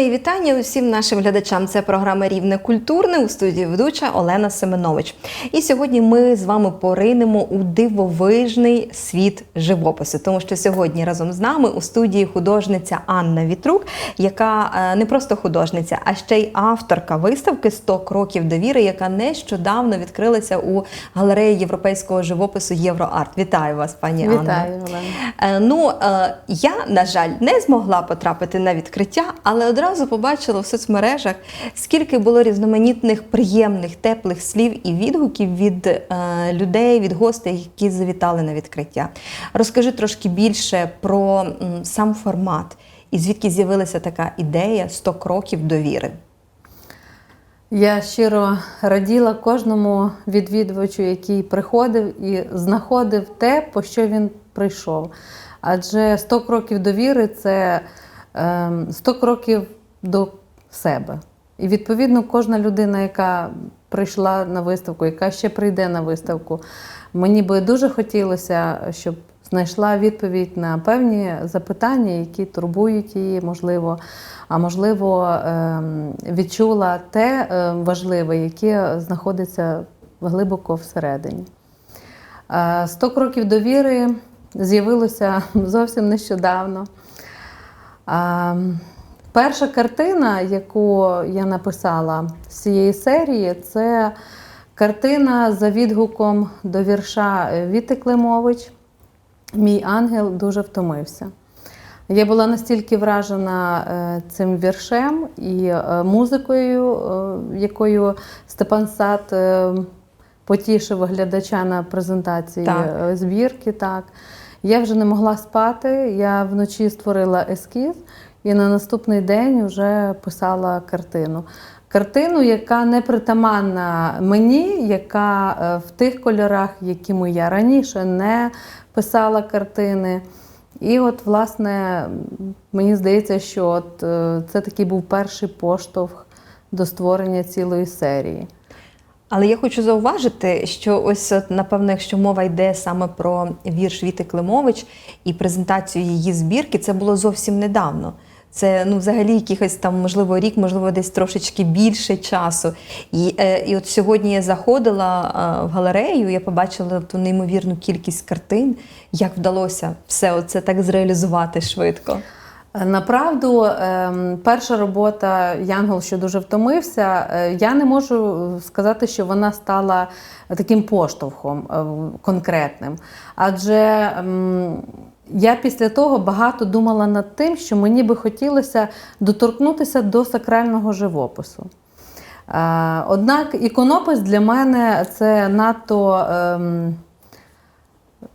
Мої вітання усім нашим глядачам. Це програма Рівне культурне у студії ведуча Олена Семенович. І сьогодні ми з вами поринемо у дивовижний світ живопису, тому що сьогодні разом з нами у студії художниця Анна Вітрук, яка е, не просто художниця, а ще й авторка виставки «100 кроків довіри, яка нещодавно відкрилася у галереї європейського живопису Євроарт. Вітаю вас, пані Анна. Вітаю, Олена. Е, Ну, е, я, на жаль, не змогла потрапити на відкриття, але одразу побачила в соцмережах, скільки було різноманітних приємних, теплих слів і відгуків від е, людей, від гостей, які завітали на відкриття. Розкажи трошки більше про м, сам формат і звідки з'явилася така ідея 100 кроків довіри. Я щиро раділа кожному відвідувачу, який приходив і знаходив те, по що він прийшов. Адже 100 кроків довіри це ем, 100 кроків до себе. І відповідно кожна людина, яка прийшла на виставку, яка ще прийде на виставку, мені би дуже хотілося, щоб знайшла відповідь на певні запитання, які турбують її, можливо, а можливо, ем, відчула те е, важливе, яке знаходиться глибоко всередині. Е, «100 кроків довіри з'явилося зовсім нещодавно. Перша картина, яку я написала з цієї серії, це картина за відгуком до вірша Віти Климович. Мій ангел дуже втомився. Я була настільки вражена е, цим віршем і е, музикою, е, якою Степан Сад потішив глядача на презентації Так. збірки. Так. Я вже не могла спати. Я вночі створила ескіз і на наступний день вже писала картину. Картину, яка не притаманна мені, яка е, в тих кольорах, якими я раніше не писала картини. І от, власне, мені здається, що от, е, це такий був перший поштовх до створення цілої серії. Але я хочу зауважити, що ось от, напевно, якщо мова йде саме про вірш Віти Климович і презентацію її збірки, це було зовсім недавно. Це ну, взагалі якихось там, можливо, рік, можливо, десь трошечки більше часу. І, е, і от сьогодні я заходила е, в галерею, я побачила ту неймовірну кількість картин, як вдалося все це так зреалізувати швидко. Направду, ем, перша робота Янгол, що дуже втомився, е, я не можу сказати, що вона стала таким поштовхом е, конкретним. Адже ем, я після того багато думала над тим, що мені би хотілося доторкнутися до сакрального живопису. Е, Однак іконопис для мене це надто.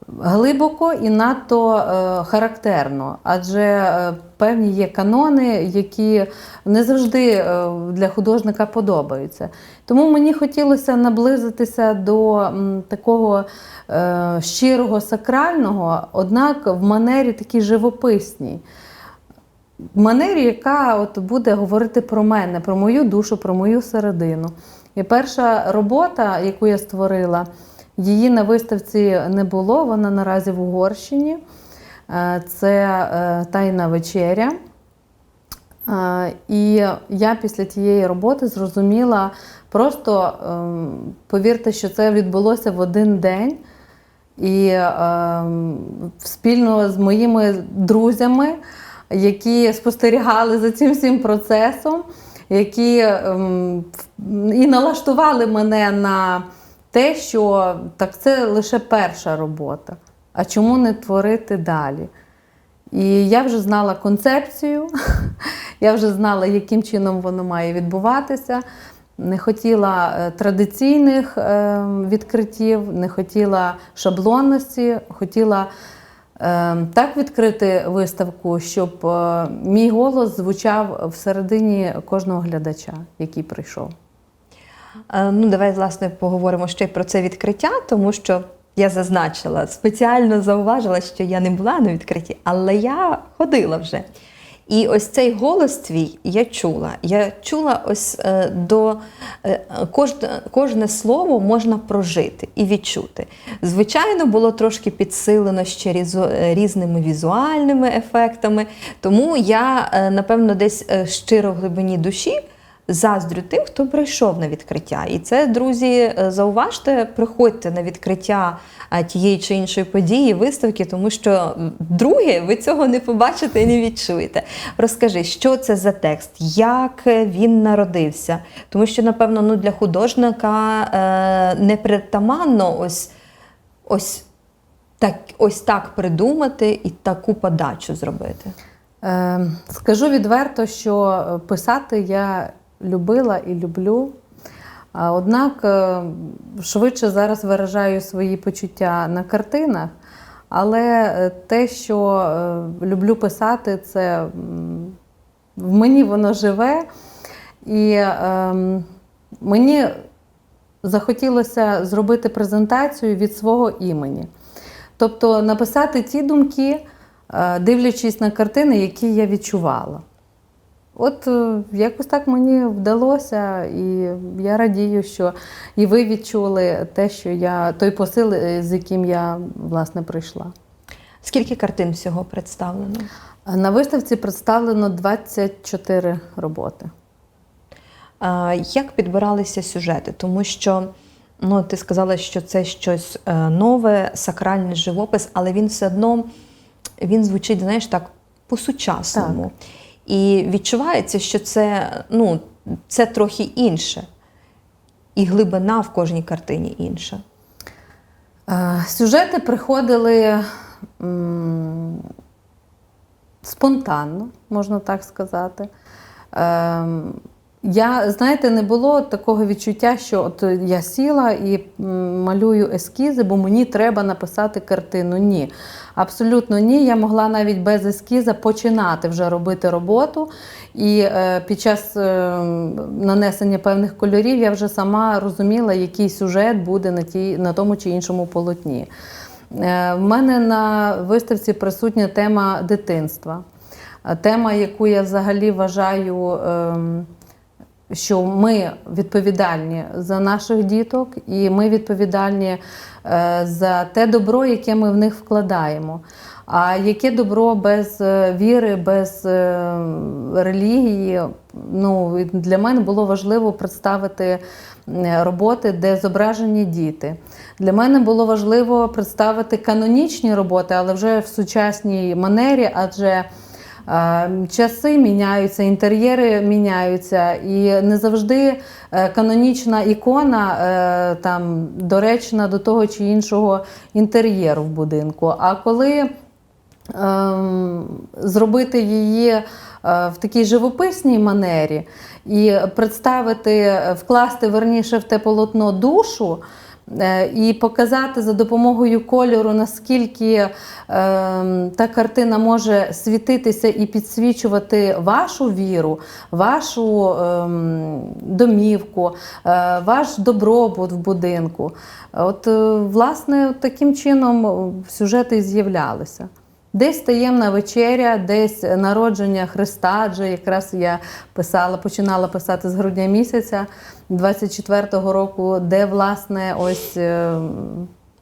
Глибоко і надто е, характерно, адже е, певні є канони, які не завжди е, для художника подобаються. Тому мені хотілося наблизитися до такого щирого сакрального, однак в манері такій живописній. В манері, яка от буде говорити про мене, про мою душу, про мою середину. І перша робота, яку я створила, її на виставці не було, вона наразі в Угорщині. Е, Це е, Тайна вечеря. Е, І я після тієї роботи зрозуміла, просто ем, повірте, що це відбулося в один день. І ем, спільно з моїми друзями, які спостерігали за цим всім процесом, які ем, і налаштували мене на те, що так це лише перша робота. А чому не творити далі? І я вже знала концепцію, я вже знала, яким чином воно має відбуватися. Не хотіла е, традиційних е, відкриттів, не хотіла шаблонності, хотіла е, так відкрити виставку, щоб мій голос звучав всередині кожного глядача, який прийшов. Е, Ну, давай, власне, поговоримо ще й про це відкриття, тому що я зазначила, спеціально зауважила, що я не була на відкритті, але я ходила вже. І ось цей голос твій я чула. Я чула ось е, до е, кожне, кожне слово можна прожити і відчути. Звичайно, було трошки підсилено ще різними візуальними ефектами. Тому я, напевно, десь щиро в глибині душі. Заздрю тим, хто прийшов на відкриття. І це, друзі, е, зауважте, приходьте на відкриття е, тієї чи іншої події, виставки, тому що друге, ви цього не побачите і не відчуєте. Розкажи, що це за текст, як він народився? Тому що, напевно, ну, для художника е, непритаманно ось, ось, так, ось так придумати і таку подачу зробити. Е, Скажу відверто, що е, писати я любила і люблю. Однак е, швидше зараз виражаю свої почуття на картинах, але е, те, що е, люблю писати, це в мені воно живе. І ем, мені захотілося зробити презентацію від свого імені. Тобто написати ті думки, дивлячись на картини, які я відчувала. От е, якось так мені вдалося, і я радію, що і ви відчули те, що я той посил, е, з яким я власне прийшла. Скільки картин всього представлено? На виставці представлено 24 роботи. А, Як підбиралися сюжети? Тому що ну, ти сказала, що це щось е, нове, сакральний живопис, але він все одно він звучить, знаєш, так, по-сучасному. І відчувається, що це, ну, це трохи інше. І глибина в кожній картині інша. Е, Сюжети приходили спонтанно, можна так сказати. Я, знаєте, не було такого відчуття, що от я сіла і малюю ескізи, бо мені треба написати картину. Ні. Абсолютно ні. Я могла навіть без ескіза починати вже робити роботу. І е, під час е, нанесення певних кольорів я вже сама розуміла, який сюжет буде на, тій, на тому чи іншому полотні. Е, в мене на виставці присутня тема дитинства. Е, Тема, яку я взагалі вважаю, ем, що ми відповідальні за наших діток, і ми відповідальні е, за те добро, яке ми в них вкладаємо. А яке добро без е, віри, без е, релігії? Ну, для мене було важливо представити роботи, де зображені діти. Для мене було важливо представити канонічні роботи, але вже в сучасній манері, адже Часи міняються, інтер'єри міняються, і не завжди е, канонічна ікона е, там доречна до того чи іншого інтер'єру в будинку. А коли ем, зробити її е, в такій живописній манері і представити, вкласти верніше в те полотно душу. Е, І показати за допомогою кольору, наскільки е, та картина може світитися і підсвічувати вашу віру, вашу ем, домівку, е, ваш добробут в будинку. От, е, власне, таким чином е, сюжети з'являлися. Десь таємна вечеря, десь народження Христа, адже якраз я писала, починала писати з грудня місяця 24-го року, де власне ось е,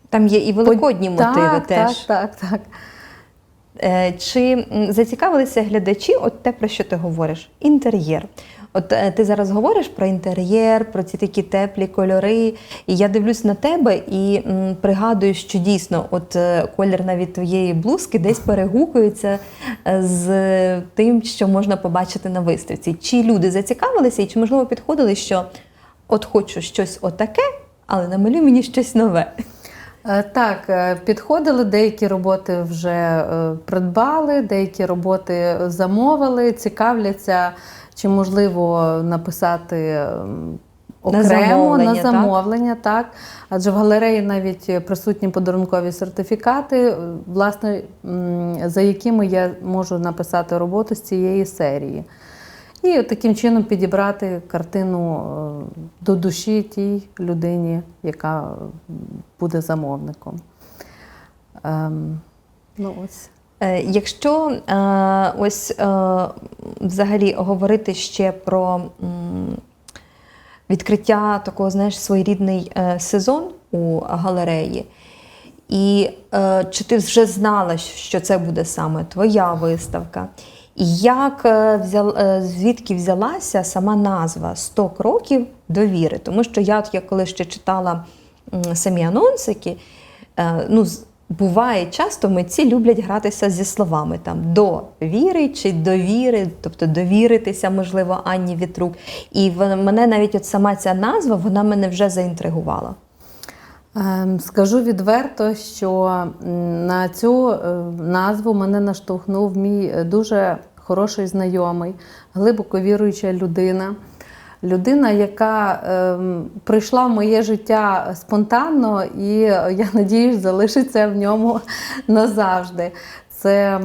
Там є і великодні по- мотиви так, теж. Так, так, так. Е, Чи зацікавилися глядачі, от те, про що ти говориш? Інтер'єр. От е, ти зараз говориш про інтер'єр, про ці такі теплі кольори. І я дивлюсь на тебе і м, пригадую, що дійсно, от е, колір навіть твоєї блузки десь перегукується е, з тим, що можна побачити на виставці. Чи люди зацікавилися, і чи можливо підходили, що от хочу щось отаке, але намалюй мені щось нове. Так, підходили, деякі роботи вже придбали, деякі роботи замовили, цікавляться, чи можливо написати ем, На окремо замовлення, на замовлення, так? Адже в галереї навіть присутні подарункові сертифікати, е, власне, за якими я можу написати роботу з цієї серії. І таким чином підібрати картину е, до душі тій людині, яка буде замовником. Ем, ну ось. Е, Якщо е, ось е, взагалі говорити ще про відкриття такого, знаєш, своєрідний сезон у галереї, і чи ти вже знала, що це буде саме твоя виставка? І як звідки взялася сама назва «100 кроків довіри? Тому що я, коли ще читала самі анонсики, ну, буває часто митці люблять гратися зі словами там до віри чи довіри, тобто довіритися, можливо, Анні Вітрук. І мене навіть от сама ця назва, вона мене вже заінтригувала. Ем, Скажу відверто, що на цю е, назву мене наштовхнув мій е, дуже хороший знайомий, глибоко віруюча людина. Людина, яка ем, прийшла в моє життя спонтанно, і е, я надіюсь, залишиться в ньому назавжди. Це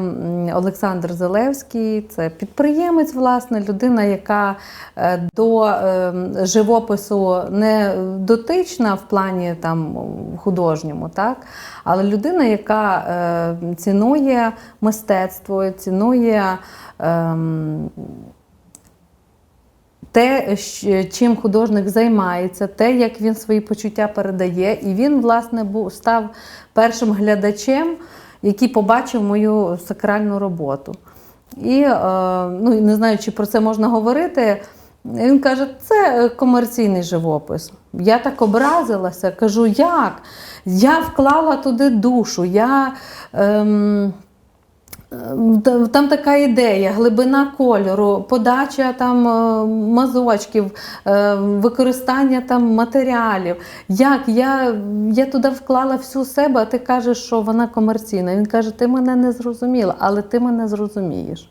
Олександр Зелевський, це підприємець, власне, людина, яка е, до е, живопису не дотична в плані там художньому, так? але людина, яка е, цінує мистецтво, цінує. ем, те, чим художник займається, те, як він свої почуття передає, і він, власне, був став першим глядачем, який побачив мою сакральну роботу. І е, ну, не знаю, чи про це можна говорити. Він каже, це е, комерційний живопис. Я так образилася, кажу, як? Я вклала туди душу. я... Ем, Там така ідея, глибина кольору, подача там е, мазочків, е, використання там матеріалів. Як я, я туди вклала всю себе, а ти кажеш, що вона комерційна. Він каже, ти мене не зрозуміла, але ти мене зрозумієш.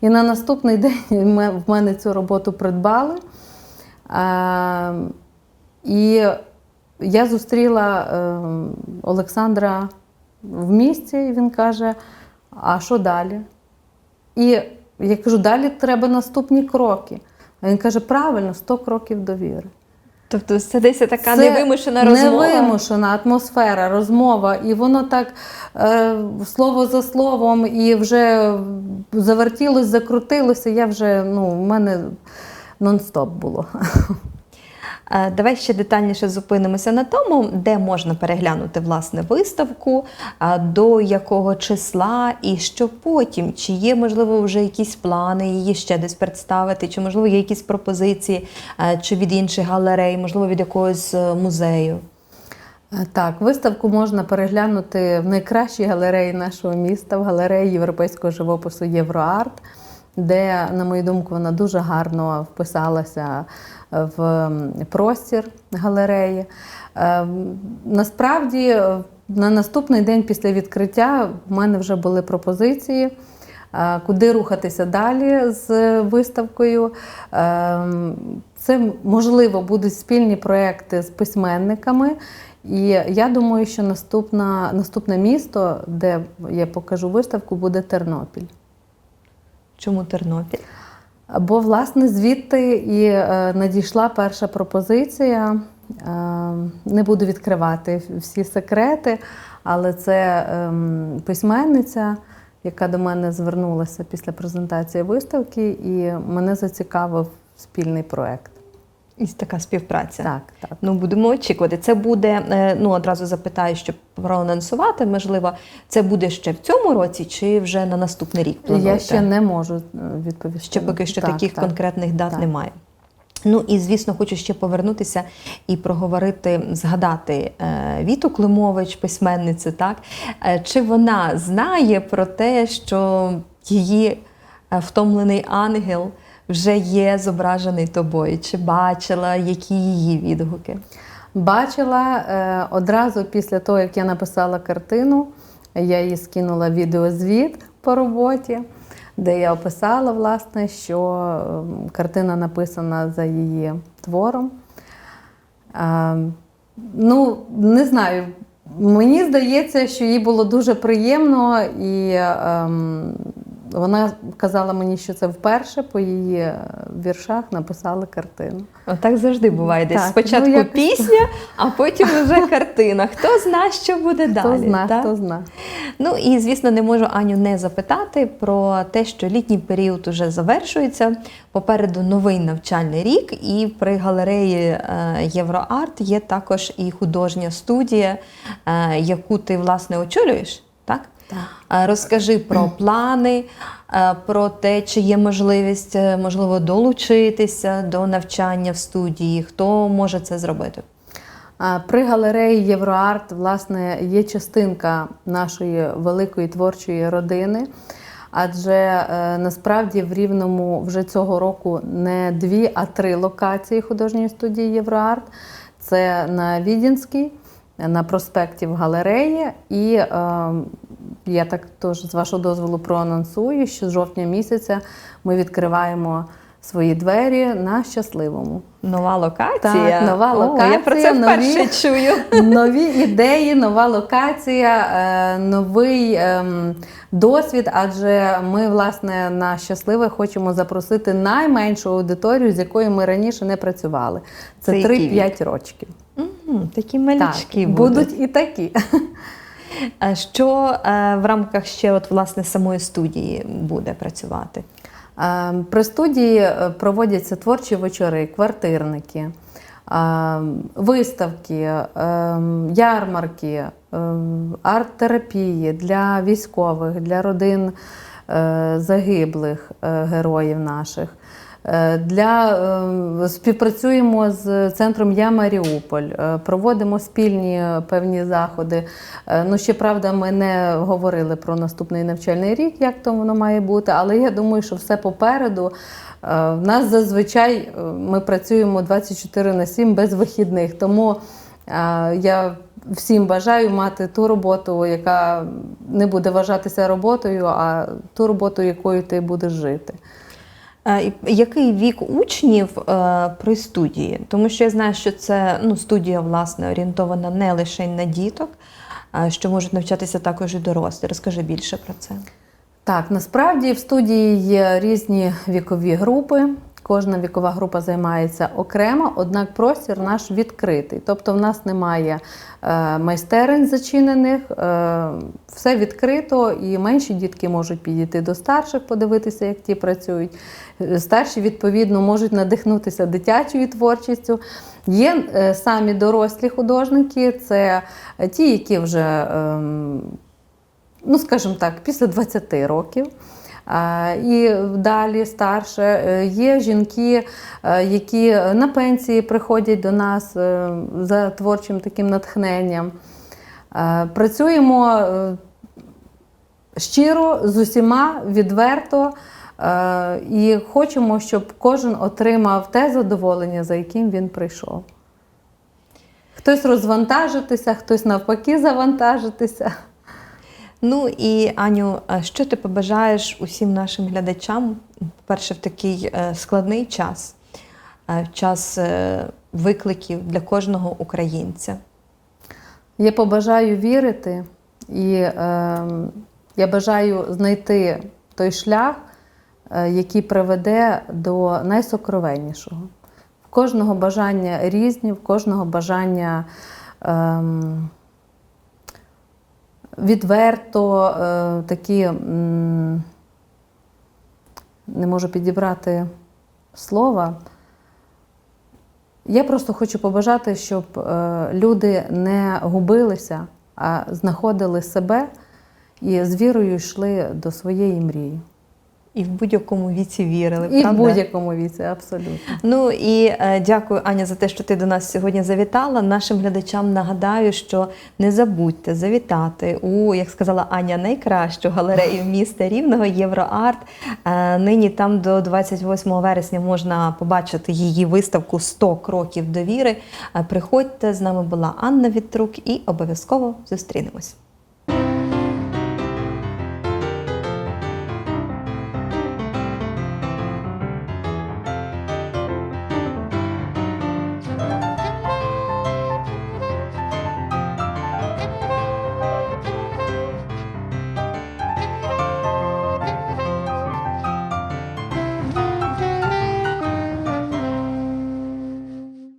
І на наступний день в мене цю роботу придбали. Е, І я зустріла е, Олександра в місті, і він каже: а що далі? І я кажу, далі треба наступні кроки. А він каже, правильно, 100 кроків довіри. Тобто це десь така Це невимушена розмова. Невимушена атмосфера, розмова, і воно так е, слово за словом, і вже завертілось, закрутилося. Я вже, ну, в мене нон-стоп було. Е, Давай ще детальніше зупинимося на тому, де можна переглянути власне виставку, до якого числа і що потім. Чи є, можливо, вже якісь плани її ще десь представити, чи можливо є якісь пропозиції, е, чи від інших галерей, можливо, від якогось е, музею. Е, Так, виставку можна переглянути в найкращій галереї нашого міста, в галереї європейського живопису Євроарт, де, на мою думку, вона дуже гарно вписалася в простір галереї. Е, Насправді, на наступний день після відкриття в мене вже були пропозиції. е, Куди рухатися далі з виставкою? Ем, Це можливо будуть спільні проекти з письменниками. І я думаю, що наступна, наступне місто, де я покажу виставку, буде Тернопіль. Чому Тернопіль? Бо, власне, звідти і е, надійшла перша пропозиція. Е, не буду відкривати всі секрети, але це ем, письменниця, яка до мене звернулася після презентації виставки, і мене зацікавив спільний проект. І така співпраця. Так, так. Ну, будемо очікувати. Це буде, е, ну одразу запитаю, щоб проанонсувати, можливо, це буде ще в цьому році, чи вже на наступний рік плануєте? Я ще не можу е, відповісти. Ще поки що Так, таких так. конкретних дат Так. немає. Ну і звісно, хочу ще повернутися і проговорити, згадати е, Віту Климович, письменницю, так чи вона знає про те, що її втомлений ангел вже є зображений тобою? Чи бачила які її відгуки? Бачила е, одразу після того, як я написала картину, я їй скинула відеозвіт по роботі, де я описала, власне, що ем, картина написана за її твором. Е, ну, не знаю. Мені здається, що їй було дуже приємно і ем, вона казала мені, що це вперше по її е, віршах написали картину. Так завжди буває. Десь Так, спочатку ну, якось пісня, а потім вже картина. Хто зна, що буде далі? Зна, так? хто зна. Ну і звісно, не можу Аню не запитати про те, що літній період уже завершується. Попереду новий навчальний рік, і при галереї е, Євроарт є також і художня студія, е, яку ти власне очолюєш. Так? Так. Розкажи про плани, про те, чи є можливість е, можливо долучитися до навчання в студії, хто може це зробити. При галереї Євроарт власне є частинка нашої великої творчої родини. Адже е, насправді в Рівному вже цього року не дві, а три локації художньої студії Євроарт. Це на Відінській, на проспекті в галереї. І е, я так теж з вашого дозволу проанонсую, що з жовтня місяця ми відкриваємо свої двері на щасливому. Нова локація. Так, нова О, я про це вперше нові- чую. Нові ідеї, нова локація, е, новий ем, досвід. Адже ми, власне, на щасливе хочемо запросити найменшу аудиторію, з якою ми раніше не працювали. Це Це 3-5 рочків. Мгм, Такі малючки так, будуть. будуть і такі. А Що е, в рамках ще от, власне, самої студії буде працювати? Е, При студії е, проводяться творчі вечори, квартирники, е, виставки, е, ярмарки, е, арт-терапії для військових, для родин е, загиблих е, героїв наших. Е, Для, е, співпрацюємо з центром Я Маріуполь, е, проводимо спільні певні заходи. Ну, ще правда, ми не говорили про наступний навчальний рік, як то воно має бути, але я думаю, що все попереду. В нас зазвичай ми працюємо 24 на 7 без вихідних. Тому я всім бажаю мати ту роботу, яка не буде вважатися роботою, а ту роботу, якою ти будеш жити. Е, Який вік учнів е, при студії? Тому що я знаю, що це ну, студія власне орієнтована не лише на діток, що можуть навчатися також і дорослі. Розкажи більше про це. Так, насправді в студії є різні вікові групи. Кожна вікова група займається окремо, однак простір наш відкритий. Тобто, в нас немає е, майстерень зачинених, е, все відкрито, і менші дітки можуть підійти до старших, подивитися, як ті працюють. Е, Старші, відповідно, можуть надихнутися дитячою творчістю. Є самі дорослі художники, це ті, які вже. ем, ну, скажімо так, після 20 років. І далі старше Е, є жінки, е, які на пенсії приходять до нас е, за творчим таким натхненням. Працюємо щиро з усіма відверто і хочемо, щоб кожен отримав те задоволення, за яким він прийшов. Хтось розвантажитися, хтось навпаки завантажитися. Ну і Аню, що ти побажаєш усім нашим глядачам, по-перше, в такий е, складний час, е, час е, викликів для кожного українця? Я побажаю вірити, і е, я бажаю знайти той шлях, е, який приведе до найсокровеннішого. В кожного бажання різні, в кожного бажання ем, відверто е, такі, не можу підібрати слова. Я просто хочу побажати, щоб е, люди не губилися, а знаходили себе і з вірою йшли до своєї мрії. І в будь-якому віці вірили. І в будь-якому віці, абсолютно. Ну і е, дякую, Аня, за те, що ти до нас сьогодні завітала. Нашим глядачам нагадаю, що не забудьте завітати у, як сказала Аня, найкращу галерею міста Рівного Євроарт. Е, нині там до 28 вересня можна побачити її виставку «100 кроків довіри. Е, приходьте з нами була Анна Вітрук і обов'язково зустрінемось.